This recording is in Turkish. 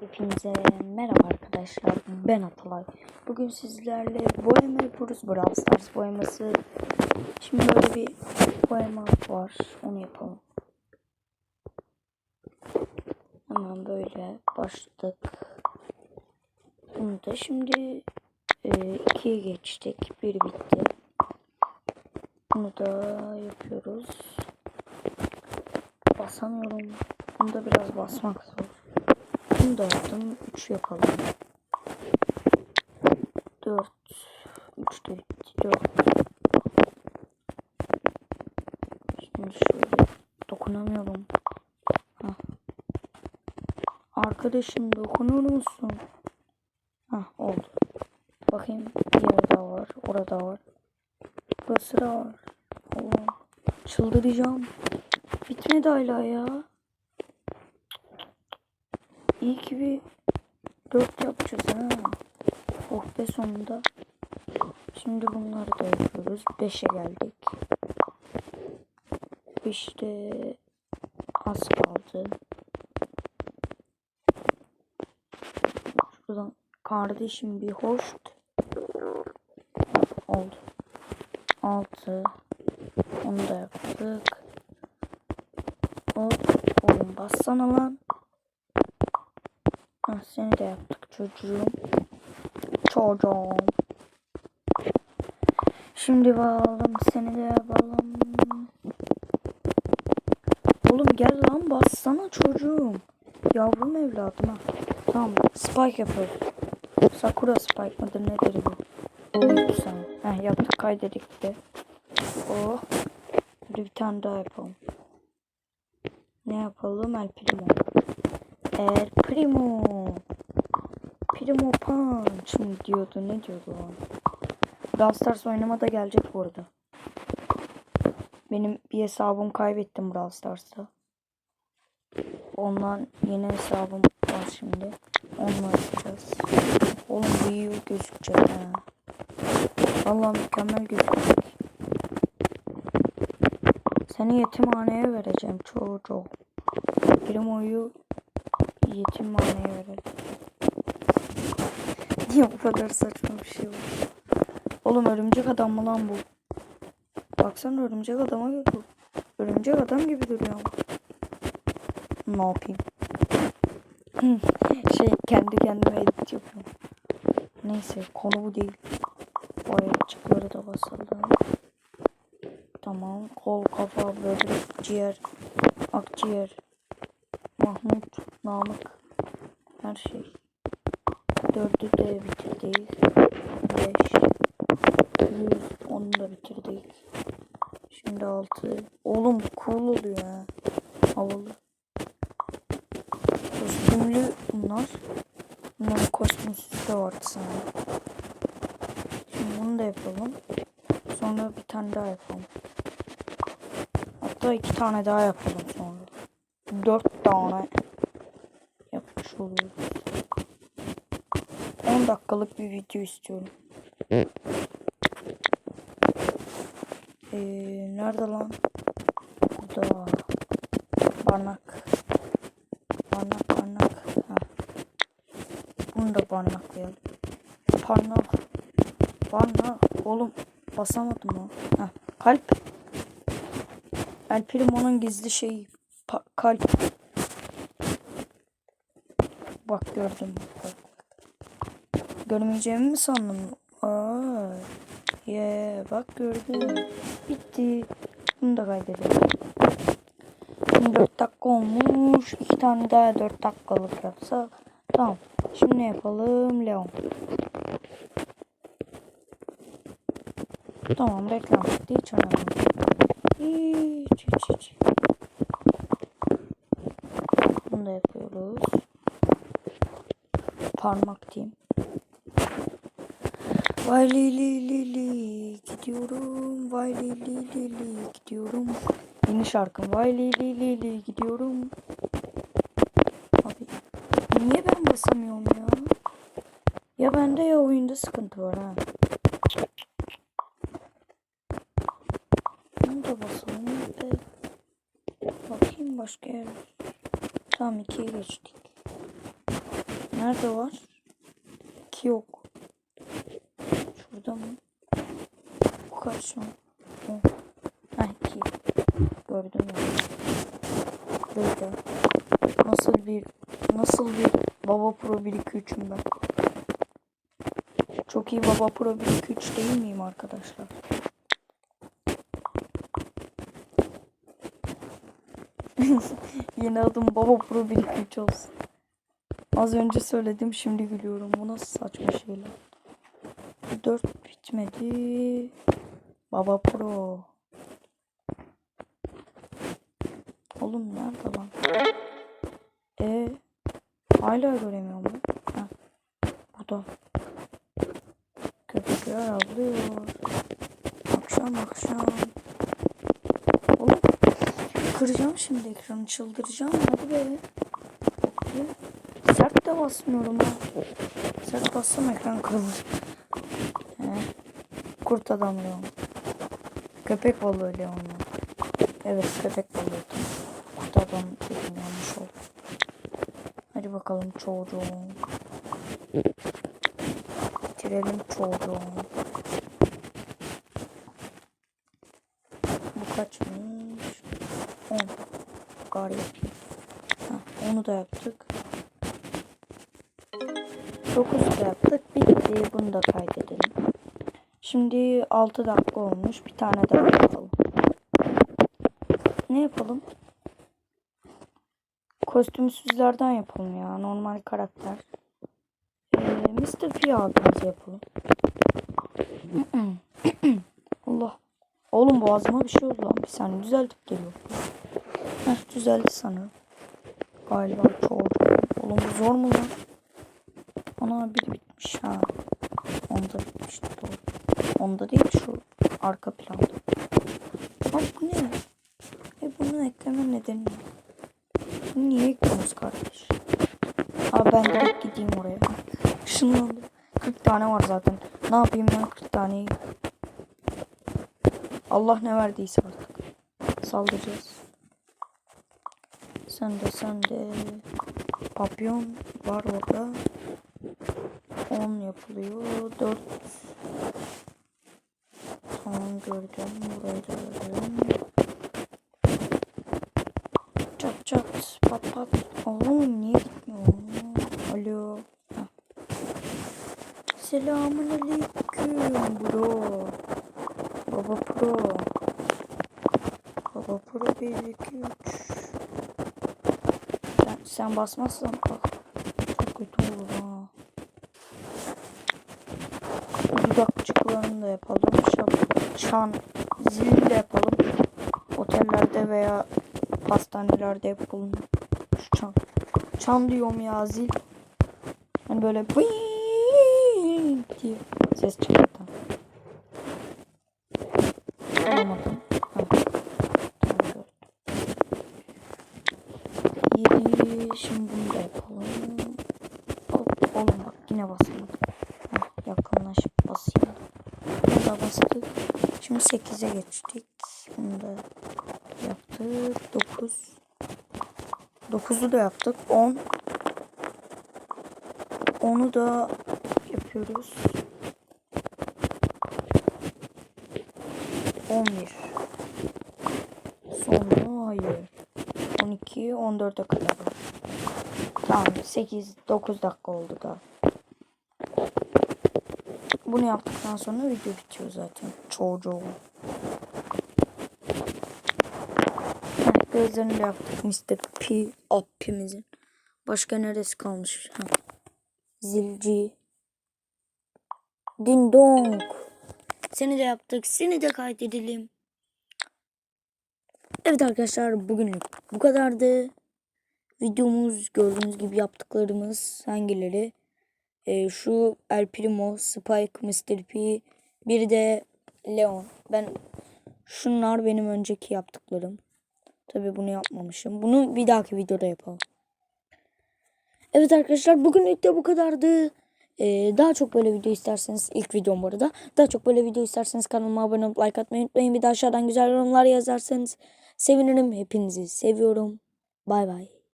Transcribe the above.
Hepinize merhaba arkadaşlar. Ben Atalay. Bugün sizlerle boyama yapıyoruz. Brawl Stars boyaması. Şimdi böyle bir boyama var. Onu yapalım. Hemen böyle başladık. Bunu da şimdi e, ikiye geçtik. Bir bitti. Bunu da yapıyoruz. Basamıyorum. Bunu da biraz basmak zor. Bunu da yaptım. 3 yapalım. 4 3 de bitti. 4 Şimdi şöyle dokunamıyorum. Hah. Arkadaşım dokunur musun? Hah oldu. Bakayım bir yere daha var. Orada var. Burası da var. Allah'ım. Çıldıracağım. Bitmedi hala ya. İyi ki bir 4 yapacağız ha. Oh be sonunda. Şimdi bunları da yapıyoruz. 5'e geldik. 5'te az kaldı. Şuradan kardeşim bir hoş. Oldu. 6 Onu da yaptık. Hop. Oğlum bassana lan. Ah, seni de yaptık çocuğum. Çocuğum. Şimdi bakalım seni de yapalım. Oğlum gel lan bassana çocuğum. Yavrum evladım ha. Tamam spike yapıyoruz. Sakura spike mıdır nedir bu? Oydu sana. Heh yaptık kaydedik de. Oh. Bir tane daha yapalım. Ne yapalım? El Primo. El Primo. Primo Punch mı diyordu? Ne diyordu o? Brawl Stars oynama da gelecek bu arada. Benim bir hesabım kaybettim Brawl Stars'ta. Ondan yeni hesabım var şimdi. Onunla yapacağız. Oğlum bu iyi gözükecek ha. Vallahi mükemmel gözükecek. Seni yetimhaneye vereceğim çocuğum. Primo'yu yetimhaneye verelim. Niye bu kadar saçma bir şey var? Oğlum örümcek adam mı lan bu? Baksana örümcek adama gibi. Örümcek adam gibi duruyor ama. Ne yapayım? şey kendi kendime edit yapıyorum. Neyse konu bu değil. Bu ayakçıkları da basalım. Tamam. Kol, kafa, böbrek, ciğer, akciğer, Mahmut, Namık, her şey. Dördü de bitirdik. Beş, yüz, onu da bitirdik. Şimdi altı. Oğlum cool oluyor ha. Havalı. Kostümlü bunlar. Bunların kosmosü de vardı sana. Şimdi bunu da yapalım. Sonra bir tane daha yapalım. Hatta iki tane daha yapalım sonra. Dört tane yapmış oluyoruz. 10 dakikalık bir video istiyorum. Ee, nerede lan? Burada. Barnak. Barnak barnak. Ha. Bunu da barnaklayalım. Parnak. Barnak. Oğlum basamadım o. Ha. Kalp. El Primo'nun gizli şeyi. Pa- kalp. Bak gördüm. Bak. Görmeyeceğimi mi sandın? Aa, ye bak gördüm. Bitti. Bunu da kaydedelim. Şimdi 4 dakika olmuş. 2 tane daha 4 dakikalık yapsa. Tamam. Şimdi ne yapalım? Leon. Tamam reklam bitti. Hiç önemli. Hiç hiç hiç. Bunu da yapıyoruz. Parmak diyeyim. Vay li li li li gidiyorum. Vay li li li li gidiyorum. Yeni şarkım. Vay li li li li gidiyorum. Abi niye ben basamıyorum ya? Ya bende ya oyunda sıkıntı var ha. Bunu da basalım be. Bakayım başka yer. Tamam ikiye geçtik. Nerede var? İki yok. Şurada mı? Bu kaç şu an? O. Ha iki. Gördüm ya. Burada. Nasıl bir nasıl bir Baba Pro 1 2 3'üm ben. Çok iyi Baba Pro 1 2 3 değil miyim arkadaşlar? Yeni adım Baba Pro 1 2 3 olsun. Az önce söyledim şimdi gülüyorum. Bu nasıl saçma şeyler. 4 bitmedi. Baba Pro. Oğlum nerede lan? E hala göremiyorum ben. Ha. Burada. Köpekler avlıyor. Akşam akşam. Oğlum kıracağım şimdi ekranı çıldıracağım hadi be. Hadi. De basmıyorum ha. Sert bassam ekran kırılır. He. Kurt adam Leon. Köpek balığı Leon. Evet köpek balığı. Kurt adam dedim yanlış oldu. Hadi bakalım çocuğum. Bitirelim çocuğum. Bu kaçmış? 10. Gari yapayım. Heh, onu da yaptık. 9 da yaptık. Bitti. Bunu da kaydedelim. Şimdi 6 dakika olmuş. Bir tane daha yapalım. Ne yapalım? Kostümsüzlerden yapalım ya. Normal karakter. Ee, Mr. P abimizi yapalım. Allah. Oğlum boğazıma bir şey oldu lan. Bir saniye düzeltip geliyor. Heh düzeldi sanırım. Galiba çoğu. Oğlum bu zor mu lan? Ana biri bitmiş ha. Onda bitmişti doğru. Onda değil şu arka planda. Abi bu ne? E bunu ekleme nedeni ne? Niye ekliyoruz kardeş? Abi ben direkt gideyim oraya. Şunlandım. 40 tane var zaten. Ne yapayım ben 40 taneyi? Allah ne verdiyse artık. Saldıracağız. Sen de sen de. Papyon var orada. 10 yapılıyor. 4 Tamam gördüm. Burayı da gördüm. Çat çat pat pat. Oğlum niye gitmiyor? Alo. Heh. Selamun aleyküm bro. Baba pro. Baba pro 1 2 3. Sen, sen basmazsan bak. Çok kötü olur ha. Dudakçıklarını da yapalım. Şap, çan, zil de yapalım. Otellerde veya pastanelerde yapalım. Şu çan. Çan diyorum ya zil. Hani böyle diye ses gördüm. Yedi. Şimdi bunu da yapalım. Hop, oğlum bak yine basamadım. Heh, yakınlaşıp basayım. Bunu da bastık. Şimdi 8'e geçtik. Bunu da yaptık. 9. 9'u da yaptık. 10. 10'u da yapıyoruz. 11. Sonra hayır. 12, 14'e kadar. Tamam 8, 9 dakika oldu da. Bunu yaptıktan sonra video bitiyor zaten. Çoğu Heh, Gözlerini de yaptık Mr. P app'imizin. Başka neresi kalmış? Ha. Zilci. Ding dong. Seni de yaptık. Seni de kaydedelim. Evet arkadaşlar bugünlük bu kadardı. Videomuz gördüğünüz gibi yaptıklarımız hangileri? Ee, şu El Primo, Spike, Mr. P, bir de Leon. Ben şunlar benim önceki yaptıklarım. Tabii bunu yapmamışım. Bunu bir dahaki videoda yapalım. Evet arkadaşlar bugünlük de bu kadardı. Ee, daha çok böyle video isterseniz ilk videom bu arada. Daha çok böyle video isterseniz kanalıma abone olup like atmayı unutmayın. Bir de aşağıdan güzel yorumlar yazarsanız sevinirim. Hepinizi seviyorum. Bay bay.